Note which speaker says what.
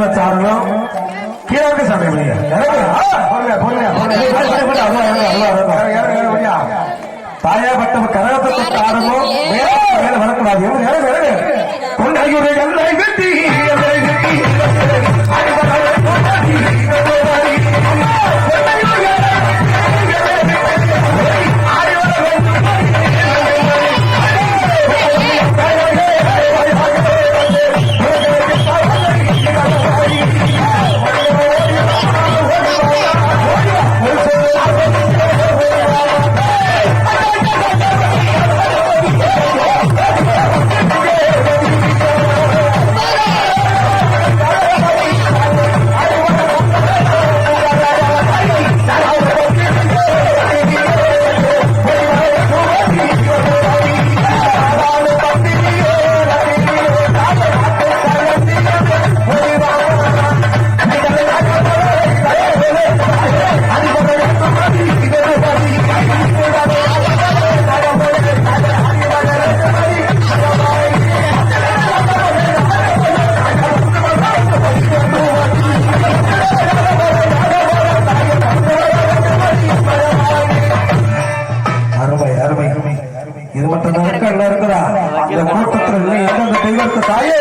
Speaker 1: நல்ல சாரணம் கீழே இருக்க சாமி தாயா பட்டம் கரகத்தை ஆடணும் வரக்கூடாது கொண்டாடி கூட்டத்தில் இல்லை எந்தெந்த தெய்வத்தை தாயே?